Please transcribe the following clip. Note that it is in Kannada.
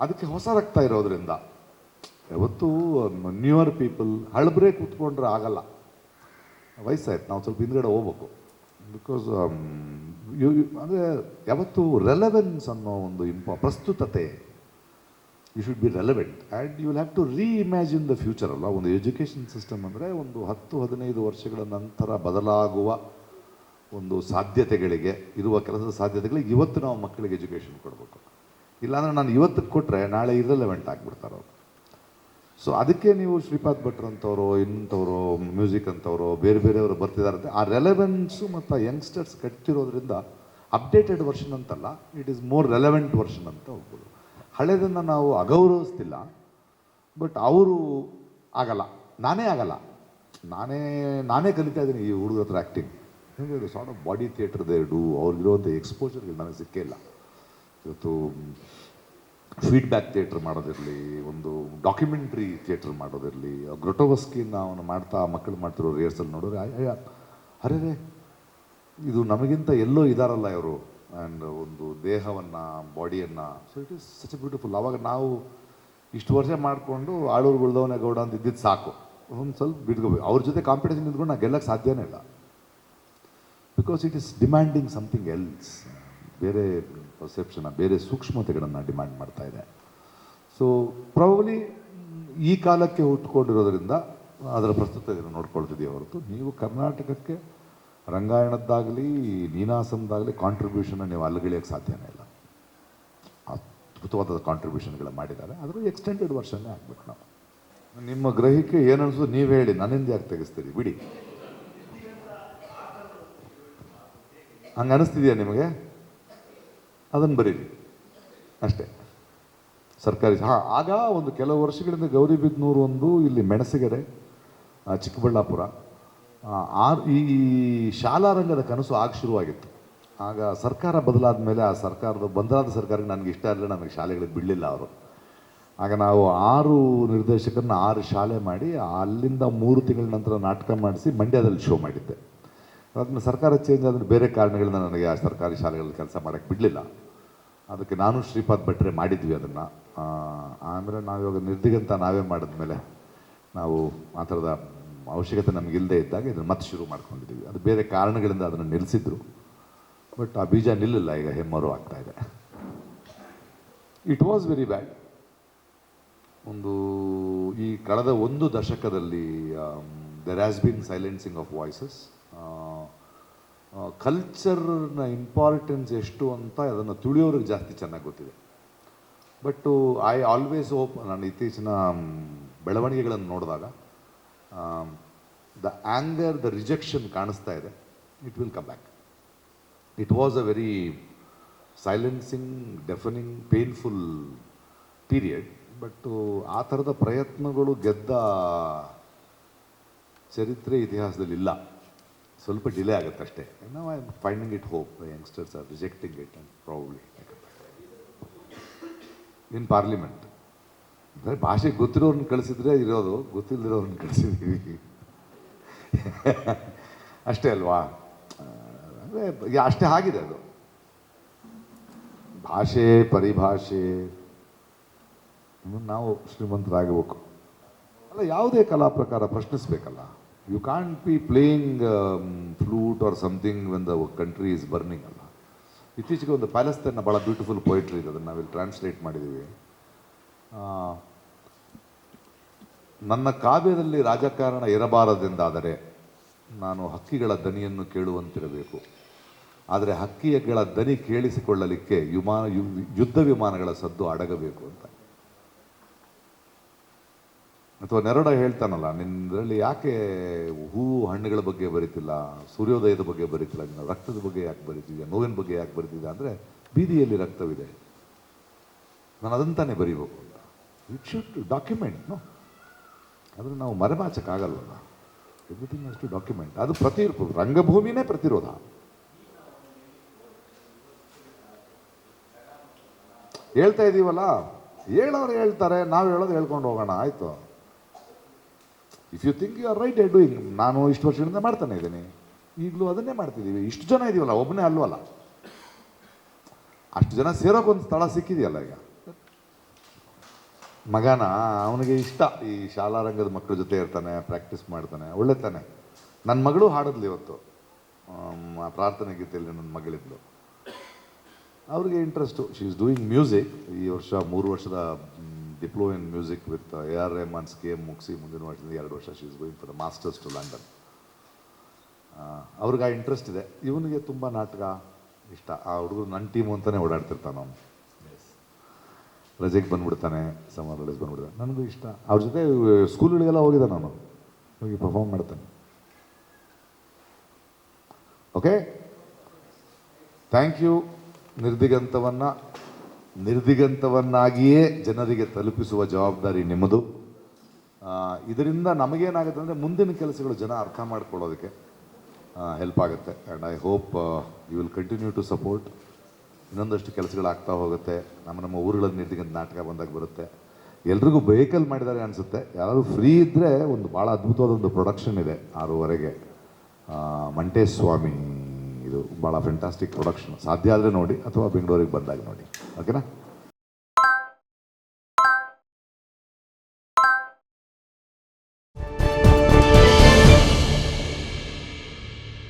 ಅದಕ್ಕೆ ಹೊಸ ರಕ್ತ ಇರೋದ್ರಿಂದ. ಯಾವತ್ತೂ ನ್ಯೂಯರ್ ಪೀಪಲ್ ಹಳಬ್ರೆ ಕೂತ್ಕೊಂಡ್ರೆ ಆಗಲ್ಲ. ವಯಸ್ಸಾಯ್ತು, ನಾವು ಸ್ವಲ್ಪ ಹಿಂದ್ಗಡೆ ಹೋಗ್ಬೇಕು. ಬಿಕಾಸ್ ಅಂದರೆ ಯಾವತ್ತು ರೆಲೆವೆನ್ಸ್ ಅನ್ನೋ ಒಂದು ಇಂಪ ಪ್ರಸ್ತುತತೆ you should be relevant and you will have to reimagine the future ಅಲ್ಲ ಒಂದು ಎಜುಕೇಷನ್ ಸಿಸ್ಟಮ್ ಅಂದರೆ ಒಂದು ಹತ್ತು, ಹದಿನೈದು ವರ್ಷಗಳ ನಂತರ ಬದಲಾಗುವ ಒಂದು ಸಾಧ್ಯತೆಗಳಿಗೆ, ಇರುವ ಕೆಲಸದ ಸಾಧ್ಯತೆಗಳಿಗೆ ಇವತ್ತು ನಾವು ಮಕ್ಕಳಿಗೆ ಎಜುಕೇಷನ್ ಕೊಡಬೇಕು. ಇಲ್ಲಾಂದ್ರೆ ನಾನು ಇವತ್ತು ಕೊಟ್ಟರೆ ನಾಳೆ ಇರಲೆವೆಂಟ್ ಆಗಿಬಿಡ್ತಾರೆ ಅವರು. ಸೊ ಅದಕ್ಕೆ ನೀವು ಶ್ರೀಪಾದ್ ಭಟ್ರು ಅಂತವರು ಇಂಥವರು, ಮ್ಯೂಸಿಕ್ ಅಂತವರು ಬೇರೆ ಬೇರೆಯವರು ಬರ್ತಿದ್ದಾರೆ ಆ ರೆಲೆವೆನ್ಸು ಮತ್ತು ಆ ಯಂಗ್ಸ್ಟರ್ಸ್ ಕಟ್ಟಿರೋದ್ರಿಂದ ಅಪ್ಡೇಟೆಡ್ ವರ್ಷನ್ ಅಂತಲ್ಲ it is more relevant version ಅಂತ ಹೋಗ್ಬೋದು. ಹಳೆದನ್ನು ನಾವು ಅಗೌರವಿಸ್ತಿಲ್ಲ ಬಟ್ ಅವರು ಆಗಲ್ಲ. ನಾನೇ ಆಗಲ್ಲ. ನಾನೇ ನಾನೇ ಕಲಿತಾ ಇದ್ದೀನಿ ಈ ಹುಡುಗರ ಹತ್ರ ಆ್ಯಕ್ಟಿಂಗ್ ಹೇಗೆ sort of body theatre they do ಅವ್ರಿಗಿರುವಂಥ ಎಕ್ಸ್ಪೋಜರ್ಗಳು ನನಗೆ ಸಿಕ್ಕೇ ಇಲ್ಲ. ಇವತ್ತು ಫೀಡ್ಬ್ಯಾಕ್ ಥಿಯೇಟ್ರ್ ಮಾಡೋದಿರಲಿ, ಒಂದು ಡಾಕ್ಯುಮೆಂಟ್ರಿ ಥಿಯೇಟ್ರ್ ಮಾಡೋದಿರಲಿ ಗ್ರೊಟೋವಸ್ಕಿನ ಅವನು ಮಾಡ್ತಾ ಮಕ್ಕಳು ಮಾಡ್ತಿರೋ ರಿಹರ್ಸಲ್ ನೋಡಿದ್ರೆ ಅರೆ ರೇ, ಇದು ನಮಗಿಂತ ಎಲ್ಲೋ ಇದಾರಲ್ಲ ಇವರು ಆ್ಯಂಡ್ ಒಂದು ದೇಹವನ್ನು ಬಾಡಿಯನ್ನು so it is such beautiful ಅವಾಗ ನಾವು ಇಷ್ಟು ವರ್ಷ ಮಾಡಿಕೊಂಡು ಆಳೂರು ಗುಳ್ದವನೇ ಗೌಡ ಅಂತ ಇದ್ದಿದ್ದು ಸಾಕು. ಒಂದು ಸ್ವಲ್ಪ ಬಿಟ್ಕೋಬೇಕು. ಅವ್ರ ಜೊತೆ ಕಾಂಪಿಟೇಷನ್ ಇದ್ಕೊಂಡು ನಾನು ಗೆಲ್ಲಕ್ಕೆ ಸಾಧ್ಯನೇ ಇಲ್ಲ. Because it is demanding something else ಬೇರೆ ಪರ್ಸೆಪ್ಷನ್ ಬೇರೆ ಸೂಕ್ಷ್ಮತೆಗಳನ್ನು ಡಿಮ್ಯಾಂಡ್ ಮಾಡ್ತಾ ಇದೆ. ಸೊ ಪ್ರಾಬಲಿ ಈ ಕಾಲಕ್ಕೆ ಹುಟ್ಟುಕೊಂಡಿರೋದ್ರಿಂದ ಅದರ ಪ್ರಸ್ತುತತೆಯನ್ನು ನೋಡ್ಕೊಳ್ತಿದ್ದೀವಿ ಹೊರತು ನೀವು ಕರ್ನಾಟಕಕ್ಕೆ ರಂಗಾಯಣದ್ದಾಗಲಿ, ನೀನಾಸನದ್ದಾಗಲಿ ಕಾಂಟ್ರಿಬ್ಯೂಷನ್ ನೀವು ಅಲ್ಲಿಗಿಳಿಯೋಕ್ಕೆ ಸಾಧ್ಯನೇ ಇಲ್ಲ. ಅದ್ಭುತವಾದ ಕಾಂಟ್ರಿಬ್ಯೂಷನ್ಗಳು ಮಾಡಿದ್ದಾರೆ. ಅದರ ಎಕ್ಸ್ಟೆಂಡೆಡ್ ವರ್ಷನ್ನೇ ಆಗ್ಬೇಕು ನಾವು. ನಿಮ್ಮ ಗ್ರಹಿಕೆ ಏನನ್ನಿಸೋದು ನೀವು ಹೇಳಿ ನನ್ನಿಂದ ಯಾಕೆ ತೆಗೆಸ್ತೀರಿ? ಬಿಡಿ. ಹಂಗೆ ಅನಿಸ್ತಿದೆಯಾ ನಿಮಗೆ? ಅದನ್ನು ಬರೀರಿ ಅಷ್ಟೇ. ಸರ್ಕಾರಿ ಹಾಂ, ಆಗ ಒಂದು ಕೆಲವು ವರ್ಷಗಳಿಂದ ಗೌರಿಬಿದನೂರು ಒಂದು ಇಲ್ಲಿ ಮೆಣಸಿಗೆರೆ ಚಿಕ್ಕಬಳ್ಳಾಪುರ, ಆ ಈ ಶಾಲಾ ರಂಗದ ಕನಸು ಆಗ ಶುರುವಾಗಿತ್ತು. ಆಗ ಸರ್ಕಾರ ಬದಲಾದ ಮೇಲೆ ಆ ಸರ್ಕಾರದ ಬದಲಾದ ಸರ್ಕಾರಕ್ಕೆ ನನಗೆ ಇಷ್ಟ ಇರಲಿಲ್ಲ ನಮಗೆ ಶಾಲೆಗಳಿಗೆ ಬಿಡಲಿಲ್ಲ ಅವರು. ಆಗ ನಾವು ಆರು ನಿರ್ದೇಶಕರನ್ನ ಆರು ಶಾಲೆ ಮಾಡಿ ಅಲ್ಲಿಂದ ಮೂರು ತಿಂಗಳ ನಂತರ ನಾಟಕ ಮಾಡಿಸಿ ಮಂಡ್ಯದಲ್ಲಿ ಶೋ ಮಾಡಿದ್ದೆ. ಅದಾದ್ಮೇಲೆ ಸರ್ಕಾರ ಚೇಂಜ್ ಆದರೆ ಬೇರೆ ಕಾರಣಗಳಿಂದ ನನಗೆ ಆ ಸರ್ಕಾರಿ ಶಾಲೆಗಳಲ್ಲಿ ಕೆಲಸ ಮಾಡೋಕ್ಕೆ ಬಿಡಲಿಲ್ಲ. ಅದಕ್ಕೆ ನಾನು ಶ್ರೀಪಾದ್ ಭಟ್ರೆ ಮಾಡಿದ್ವಿ ಅದನ್ನು. ಆಮೇಲೆ ನಾವಿವಾಗ ನಿರ್ದಿಗಂತ ನಾವೇ ಮಾಡಿದ್ಮೇಲೆ ನಾವು ಆ ಥರದ ಅವಶ್ಯಕತೆ ನಮಗಿಲ್ಲದೆ ಇದ್ದಾಗ ಇದನ್ನು ಮತ್ತೆ ಶುರು ಮಾಡ್ಕೊಂಡಿದ್ದೀವಿ. ಅದು ಬೇರೆ ಕಾರಣಗಳಿಂದ ಅದನ್ನು ನಿಲ್ಲಿಸಿದ್ರು ಬಟ್ ಆ ಬೀಜ ನಿಲ್ಲಿಲ್ಲ, ಈಗ ಹೆಮ್ಮರು ಆಗ್ತಾ ಇದೆ. ಇಟ್ ವಾಸ್ ವೆರಿ ಬ್ಯಾಡ್ ಒಂದು ಈ ಕಳೆದ ಒಂದು ದಶಕದಲ್ಲಿ there has been silencing of voices ಕಲ್ಚರ್ನ importance ಎಷ್ಟು ಅಂತ ಅದನ್ನು ತುಳಿಯೋರಿಗೆ ಜಾಸ್ತಿ ಚೆನ್ನಾಗಿ ಗೊತ್ತಿದೆ. ಬಟ್ಟು ಐ ಆಲ್ವೇಸ್ ಹೋಪ್ ನಾನು ಇತ್ತೀಚಿನ ಬೆಳವಣಿಗೆಗಳನ್ನು ನೋಡಿದಾಗ ದ ಆ್ಯಂಗರ್ ದ ರಿಜೆಕ್ಷನ್ ಕಾಣಿಸ್ತಾ ಇದೆ. It will come back it was a very silencing deafening painful period but ಆ ಥರದ ಪ್ರಯತ್ನಗಳು ಗೆದ್ದ, ಚರಿತ್ರೆ ಇತಿಹಾಸದಲ್ಲಿ ಇಲ್ಲ ಸ್ವಲ್ಪ ಡಿಲೇ ಆಗುತ್ತೆ ಅಷ್ಟೇ. ನಾವು I finding it hope youngsters are rejecting it and probably in parliament ಅಂದರೆ ಭಾಷೆ ಗೊತ್ತಿರೋರ್ನ ಕಳಿಸಿದ್ರೆ ಇರೋದು ಗೊತ್ತಿಲ್ಲದಿರೋರ್ನ ಕಳಿಸಿದ್ದೀವಿ ಅಷ್ಟೇ ಅಲ್ವಾ? ಅಂದರೆ ಅಷ್ಟೇ ಆಗಿದೆ ಅದು. ಭಾಷೆ, ಪರಿಭಾಷೆ ನಾವು ಶ್ರೀಮಂತರಾಗಬೇಕು. ಅಲ್ಲ, ಯಾವುದೇ ಕಲಾ ಪ್ರಕಾರ ಪ್ರಶ್ನಿಸ್ಬೇಕಲ್ಲ? You can't be playing flute or something when the country is burning ಅಲ್ಲ? ಇತ್ತೀಚೆಗೆ ಒಂದು ಪ್ಯಾಲೆಸ್ತನ್ನ ಭಾಳ ಬ್ಯೂಟಿಫುಲ್ ಪೊಯಿಟ್ರಿ ಇದೆ, ಅದನ್ನು ನಾವಿಲ್ಲಿ ಟ್ರಾನ್ಸ್ಲೇಟ್ ಮಾಡಿದ್ದೀವಿ ನನ್ನ ಕಾವ್ಯದಲ್ಲಿ ರಾಜಕಾರಣ ಇರಬಾರದೆಂದಾದರೆ ನಾನು ಹಕ್ಕಿಗಳ ದನಿಯನ್ನು ಕೇಳುವಂತಿರಬೇಕು. ಆದರೆ ಹಕ್ಕಿಗಳ ದನಿ ಕೇಳಿಸಿಕೊಳ್ಳಲಿಕ್ಕೆ ವಿಮಾನ ಯುದ್ಧ ವಿಮಾನಗಳ ಸದ್ದು ಅಡಗಬೇಕು ಅಂತ. ಅಥವಾ ನೆರಡ ಹೇಳ್ತಾನಲ್ಲ, ನಿನ್ನಲ್ಲಿ ಯಾಕೆ ಹೂವು ಹಣ್ಣುಗಳ ಬಗ್ಗೆ ಬರೀತಿಲ್ಲ, ಸೂರ್ಯೋದಯದ ಬಗ್ಗೆ ಬರೀತಿಲ್ಲ, ನಿನ್ನ ರಕ್ತದ ಬಗ್ಗೆ ಯಾಕೆ ಬರೀತಿದ್ಯಾ, ನೋವಿನ ಬಗ್ಗೆ ಯಾಕೆ ಬರೀತಿದ್ಯಾ ಅಂದರೆ ಬೀದಿಯಲ್ಲಿ ರಕ್ತವಿದೆ. ನಾನು ಅದಂತಾನೆ ಬರೀಬೇಕು ಅಂತ. ಇಟ್ ಶುಡ್ ಡಾಕ್ಯುಮೆಂಟ್ ನೋ ಆದರೆ ನಾವು ಮರೆಮಾಚಕ್ಕಾಗಲ್ವಲ್ಲ? ಎವ್ರಿಥಿಂಗ್ ಅಷ್ಟು ಡಾಕ್ಯುಮೆಂಟ್ ಅದು ಪ್ರತಿ ರಂಗಭೂಮಿನೇ ಪ್ರತಿರೋಧ. ಹೇಳ್ತಾ ಇದ್ದೀವಲ್ಲ ಹೇಳೋರು ಹೇಳ್ತಾರೆ, ನಾವು ಹೇಳೋದು ಹೇಳ್ಕೊಂಡು ಹೋಗೋಣ, ಆಯಿತು. If you think you are right a doing ನಾನು ಇಷ್ಟು ವರ್ಷದಿಂದ ಮಾಡ್ತಾನೆ ಇದ್ದೀನಿ. ಈಗಲೂ ಅದನ್ನೇ ಮಾಡ್ತಿದ್ದೀವಿ. ಇಷ್ಟು ಜನ ಇದೀವಲ್ಲ, ಒಬ್ಬನೇ ಅಲ್ವಲ್ಲ ಅಷ್ಟು ಜನ ಸೇರೋಕೆ ಒಂದು ಸ್ಥಳ ಸಿಕ್ಕಿದೆಯಲ್ಲ ಈಗ. ಮಗನ, ಅವನಿಗೆ ಇಷ್ಟ. ಈ ಶಾಲಾ ರಂಗದ ಮಕ್ಕಳ ಜೊತೆ ಇರ್ತಾನೆ ಪ್ರಾಕ್ಟೀಸ್ ಮಾಡ್ತಾನೆ. ಒಳ್ಳೆ ತಾನೆ. ನನ್ನ ಮಗಳು ಹಾಡಿದ್ಲು ಇವತ್ತು. ಪ್ರಾರ್ಥನೆ ಗೀತೆಯಲ್ಲಿ ನನ್ನ ಮಗಳಿದ್ಲು. ಅವ್ರಿಗೆ interest she is doing music ಈ ವರ್ಷ ಮೂರು ವರ್ಷದ diploma in music with A R Rahman scheme ಮುಗಿಸಿ ಮುಂದಿನ ವರ್ಷದಿಂದ ಎರಡು ವರ್ಷ she is going for masters to London ಅವ್ರಿಗೆ ಆ ಇಂಟ್ರೆಸ್ಟ್ ಇದೆ. ಇವನಿಗೆ ತುಂಬ ನಾಟಕ ಇಷ್ಟ. ಆ ಹುಡುಗರು ನನ್ನ ಟೀಮು ಅಂತಲೇ ಓಡಾಡ್ತಿರ್ತಾನೆ ಅವನು. ರಜೆಗೆ ಬಂದ್ಬಿಡ್ತಾನೆ ಸಮ್ಮರ್ ಹಾಲಿಡೇಸ್ ಬಂದ್ಬಿಡ್ತಾನೆ. ನನಗೂ ಇಷ್ಟ. ಅವ್ರ ಜೊತೆ ಸ್ಕೂಲ್ಗಳಿಗೆಲ್ಲ ಹೋಗಿದ್ದೆ ನಾನು. ಹೋಗಿ ಪರ್ಫಾರ್ಮ್ ಮಾಡ್ತಾನೆ. ಓಕೆ ಥ್ಯಾಂಕ್ ಯು ನಿರ್ದಿಗಂತವನ್ನು. ನಿರ್ದಿಗಂತವನ್ನಾಗಿಯೇ ಜನರಿಗೆ ತಲುಪಿಸುವ ಜವಾಬ್ದಾರಿ ನಿಮ್ಮದು. ಇದರಿಂದ ನಮಗೇನಾಗುತ್ತೆ ಅಂದರೆ ಮುಂದಿನ ಕೆಲಸಗಳು ಜನ ಅರ್ಥ ಮಾಡ್ಕೊಳ್ಳೋದಕ್ಕೆ ಹೆಲ್ಪ್ ಆಗುತ್ತೆ. And I hope you will continue to support ಇನ್ನೊಂದಷ್ಟು ಕೆಲಸಗಳಾಗ್ತಾ ಹೋಗುತ್ತೆ. ನಮ್ಮ ನಮ್ಮ ಊರುಗಳಲ್ಲಿ ನಿರ್ದಿಗಂತ ನಾಟಕ ಬಂದಾಗ ಬರುತ್ತೆ. ಎಲ್ರಿಗೂ ವೆಹಿಕಲ್ ಮಾಡಿದ್ದಾರೆ ಅನಿಸುತ್ತೆ. ಯಾರಾದರೂ ಫ್ರೀ ಇದ್ದರೆ ಒಂದು ಭಾಳ ಅದ್ಭುತವಾದ ಒಂದು ಪ್ರೊಡಕ್ಷನ್ ಇದೆ ಆರೂವರೆಗೆ. ಮಂಟೇಶ್ ಸ್ವಾಮಿ ಇದು ಭಾಳ ಫೆಂಟಾಸ್ಟಿಕ್ ಪ್ರೊಡಕ್ಷನ್ ಸಾಧ್ಯ ಆದರೆ ನೋಡಿ ಅಥವಾ ಬೆಂಗಳೂರಿಗೆ ಬಂದಾಗ ನೋಡಿ. ಓಕೆನಾ